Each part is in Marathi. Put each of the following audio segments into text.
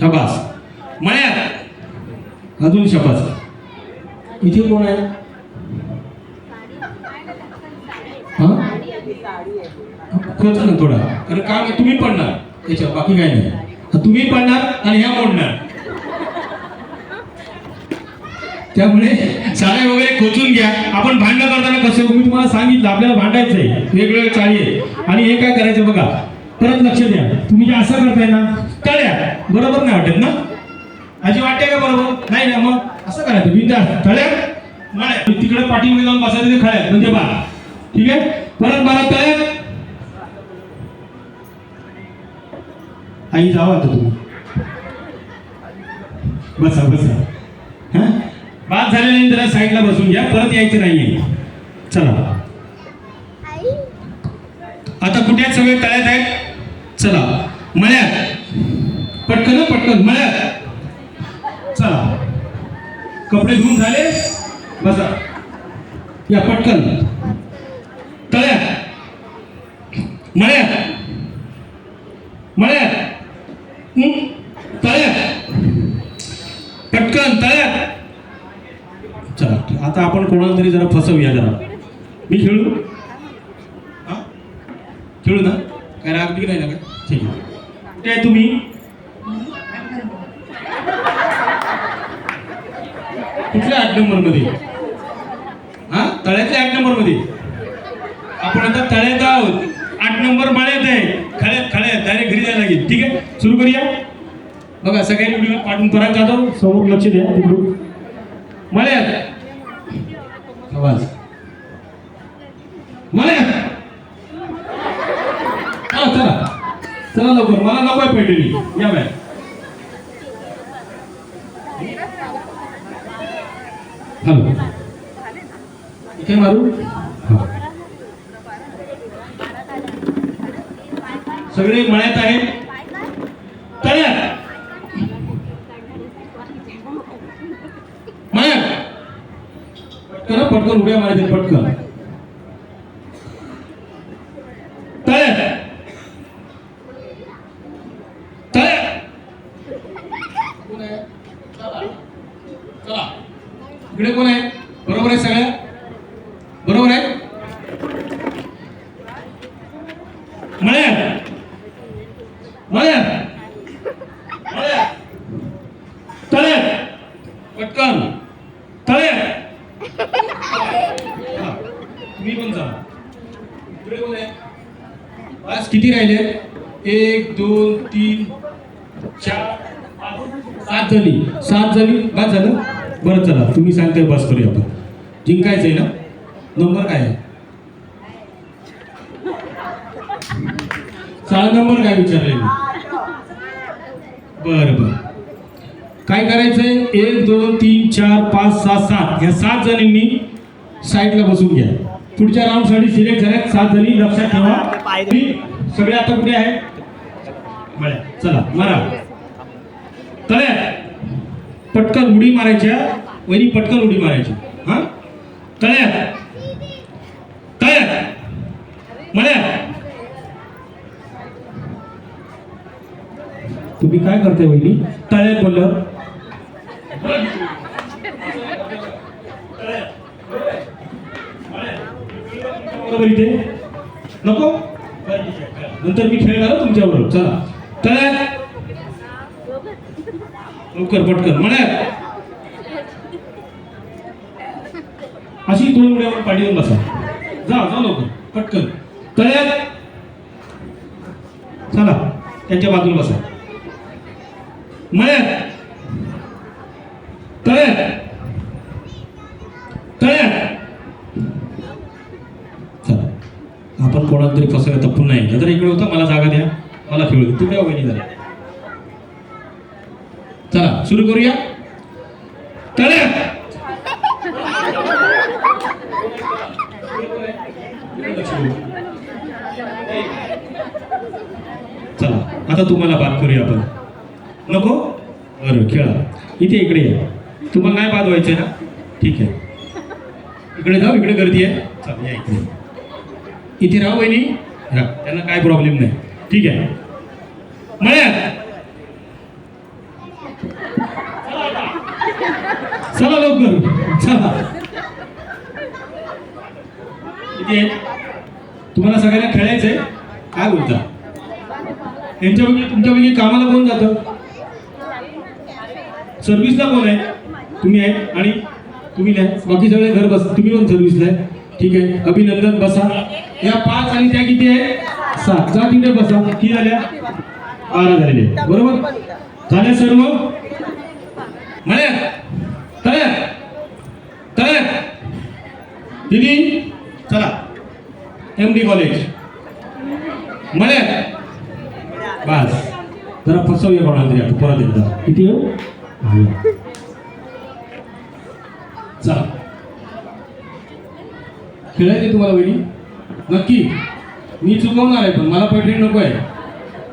शबास. मळ्यात. अजून शबास. इथे कोण आहे? हा? ना थोडा. कारण काम आहे, तुम्ही पडणार. त्याच्या बाकी काय नाही. तुम्ही पडणार आणि ह्या मोडणार. त्यामुळे चाळे वगैरे खोचून घ्या. आपण भांडण करताना कसं मी तुम्हाला सांगितलं आपल्याला भांडायचंय. वेगवेगळ्या चाळी आहे. आणि हे काय करायचं बघा. परत लक्ष द्या. तुम्ही जे असं करताय ना तळ्या बरोबर नाही वाटत ना? अशी वाटते का बरोबर? नाही ना मग? असं करायचं मी त्या तळ्यात मळ्यात तिकडे पाठीमध्ये जाऊन बसायचं ते खळ्यात. म्हणजे बा ठीक आहे? परत बारा तळ्यात आई जावा आता तुम्ही. बसा बसा. हा? बाद झाल्याने जरा साईडला बसून घ्या. परत यायचं नाहीये. चला. आता कुठे आहेत सगळे? तळ्यात आहेत? चला. मळ्यात. पटकन पटकन मळ्यात चला. कपडे धुवून झाले. बसा. या पटकन. तळ्यात मळ्यात मळ्यात? तळ्यात पटकन तळ्यात चला आता आपण कोणाला तरी जरा फसवूया जरा. मी खेळू? हा? खेळू ना? काय राग बी नाही ना काय? ठीक आहे तुम्ही? कुठल्या आठ नंबरमध्ये? हा? तळ्यातल्या आठ नंबरमध्ये? आपण आता तळ्यात आहोत. आठ नंबर माळ्यात आहे. खळ्यात खळ्यात. डायरेक्ट घरी जायला लागेल. ठीक आहे? सुरू करूया? बघा सगळ्या व्हिडिओ पाठवून परत जातो. समोर लक्ष द्या. तिकडून. मळ्यात. आवाज. मळ्यात. हा चला. चला लवकर. मला नको आहे पेटली या बाय हॅलो इथे मारू? हा. सगळे मळ्यात आहेत? तळ्यात? मळ्यात? हं, पटकन उड्या मारायच्या पटकन. तळ्यात? तळ्यात? कोण आहे? इकडे कोण आहे बरोबर आहे सगळ्या बरोबर आहे मळ्यात मळ्यात मळ्यात तळ्यात पटकन तळ्यात तुम्ही पण जा. इकडे कोण आहे बस किती राहिले? एक दोन तीन चार सात जणी सात जणी बस झालं? बरं चला. तुम्ही सांगताय बस करूया आपण. आहे ना? नंबर काय आहे? चार नंबर काय विचारले? बरं बरं. काय करायचंय? एक दोन तीन चार पाच सात सात. ह्या सात जणींनी साईडला बसून घ्या. पुढच्या राऊंडसाठी सिलेक्ट झाल्यात. सात जणी लक्षात ठेवा. सगळे आता कुठे आहेत? चला मारा. तळ्या पटकन उडी मारायच्या. वहिनी पटकन उडी मारायची. हा? तळ्यात. तळ्यात. मळ्यात. तुम्ही काय करताय वहिनी? तळ्यात बरोबर इथे. नको? नंतर मी खेळणार तुमच्याबरोबर. चला. तयार लवकर पटकन. म्हणा. अशी दोन उड्यावर पाठी देऊन बसा. जा जा लवकर. पटकन. तयार चला. त्यांच्या बाजूला बसा. म्हणा. तयार तळ्यात चला आपण कोणाला तरी फसवलं तर पुन्हा एकदा जर इकडे होतं मला जागा द्या. मला खेळू दे. तू काय वहिनी जरा चला सुरू करूया? चला. आता तुम्हाला बात करूया आपण. नको? बरं खेळा. इथे इकडे या. तुम्हाला नाही बाद व्हायचं ना? ठीक आहे. इकडे जाऊ इकडे गर्दी आहे. चला या इकडे. इथे राहू वहिनी. त्यांना काय प्रॉब्लेम नाही. ठीक आहे. मळ्यात. चला लवकर. चला. इथे तुम्हाला सगळ्यांना खेळायचंय. काय बोलता? तुमच्या तुमच्यापैकी कामाला कोण जातं? सर्व्हिसला कोण आहे? तुम्ही आहे आणि तुम्ही नाही. बाकी सगळे घर बस तुम्ही पण सर्व्हिसला आहे. ठीक आहे. अभिनंदन बसा. या पाच आणि त्या किती आहे? सात. जा तिथे बसा. किती झाल्या बारा झालेले बरोबर? झाले सर्व? म्हणा तयार तयार दिदी चला. एम डी कॉलेज म्हणा बस. जरा फसवूया कोणाला तरी आता परत एकदा. किती हो? चला. खेळायचे तुम्हाला वहिनी? नक्की. मी चुकवणार आहे पण मला पैठणी नको आहे.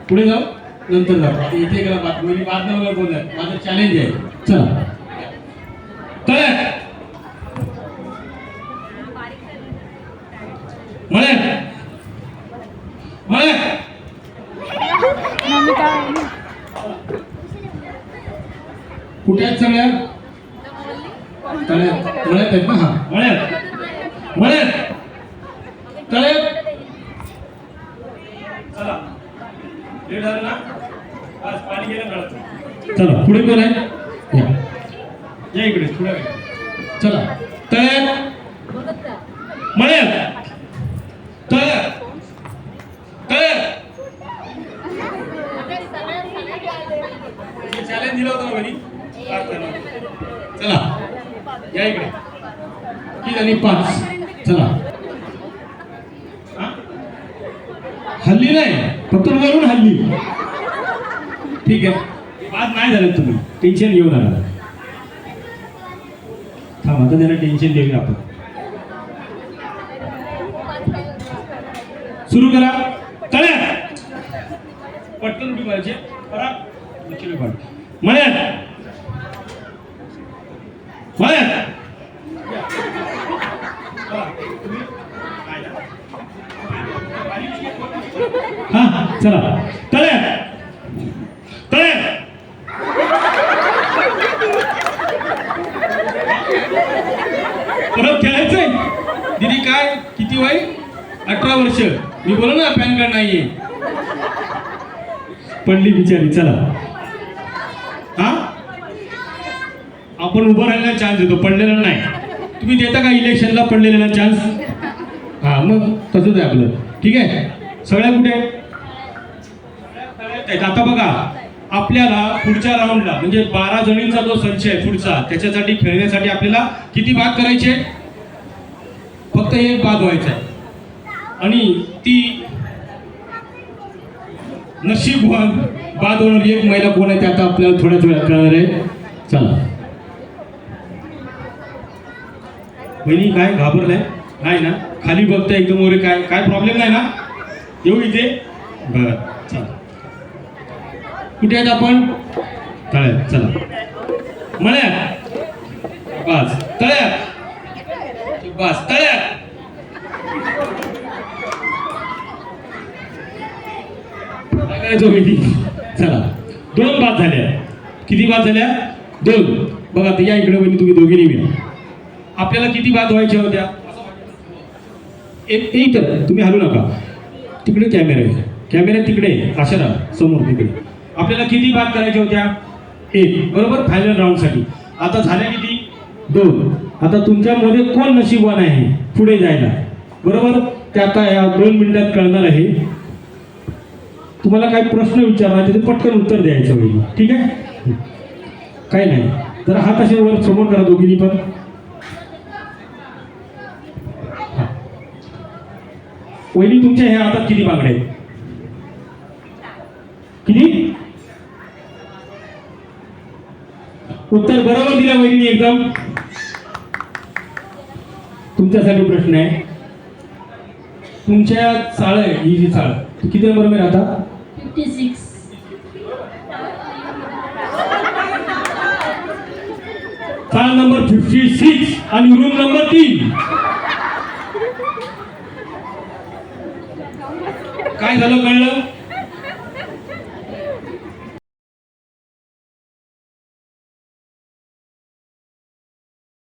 पुढे जाऊ नंतर जाऊ. इथे गेला बात वहिनी बाद नंबर बोल माझं चॅलेंज आहे. चला. म्हणे. म्हणे. कुठे आहेत सगळ्या? तळ्यात मळ्यात आहेत ना हा. मळ्यात मळ्यात तळ्यात चला. लेट झालं ना? आज पाणी गेलं चला पुढे कोण आहे. या. या इकडे पुढे चला. तयार मळ्यात तयार तयार चॅलेंज दिलं होतं ना बहिणी चला. या इकडे. किती झाली? पाच चला हा? हल्ली नाही फक्त वरून हल्ली. ठीक आहे. आज नाही झालं तुम्ही? टेन्शन घेऊ नका. थांब आता त्यांना टेन्शन देऊया आपण. सुरू करा. तळ्यात पटकन उडी मारायची. करा. लक्ष पाड मळ्यात. मळ्यात हा हा चला. तळ्यात तळ्यात परत खेळायचंय? दिदी काय? किती वय? अठरा वर्ष. मी बोला ना पॅन कार्ड नाहीये. पडली बिचारी चला. हा? आपण उभं राहायला चान्स देतो पडलेला नाही. तुम्ही देता का इलेक्शनला पडलेला चान्स हा मग तसंच आहे आपलं. ठीक आहे? सगळ्या कुठे? आहेत? आता बघा आपल्याला पुढच्या राऊंडला म्हणजे बारा जणींचा जो संच आहे पुढचा त्याच्यासाठी खेळण्यासाठी आपल्याला किती भाग करायचे? फक्त एक बाद व्हायचा आहे. आणि ती नशीब बाद होणारी एक महिला कोण आहे ते आता आपल्याला थोड्याच वेळात कळणार आहे. चला. बहिणी काय? घाबरलाय? नाही ना? खाली बघताय एकदम वगैरे काय? काय प्रॉब्लेम नाही ना? येऊ इथे? बर. कुठे आहेत आपण? तळ्यात चला. मळ्यात. बस. तळ्यात बस. तळ्यात करायचं? चला. दोन बाद झाल्या. किती बाद झाल्या? दोन. बघा आता या इकडे वहिनी तुम्ही दोघी या आपल्याला किती बाद व्हायच्या होत्या? एक एक तर तुम्ही हलू नका. तिकडे कॅमेरा. आहे कॅमेरा तिकडे. आहे. अशा राहा. समोर तिकडे. आपल्याला किती बाद करायच्या होत्या? एक. बरोबर? फायनल राऊंडसाठी आता झाल्या किती? दोन. आता तुमच्यामध्ये कोण नशीबवान आहे पुढे जायला? बरोबर? ते आता या दोन मिनिटात कळणार आहे. तुम्हाला काही प्रश्न विचारला तिथे पटकन उत्तर द्यायचं होईल. ठीक आहे? काही नाही. जरा हात असे वर समोर करा दोघींनी पण. वहिनी तुमच्या ह्या हातात किती बांगड्या आहेत? किती? उत्तर बरोबर दिलं वहिनी एकदम. तुमच्यासाठी प्रश्न आहे. तुमच्या चाळ आहे ही जी चाळ. किती नंबरमध्ये राहता? 56 चाळ नंबर फिफ्टी सिक्स आणि रूम नंबर तीन. काय झालं कळलं?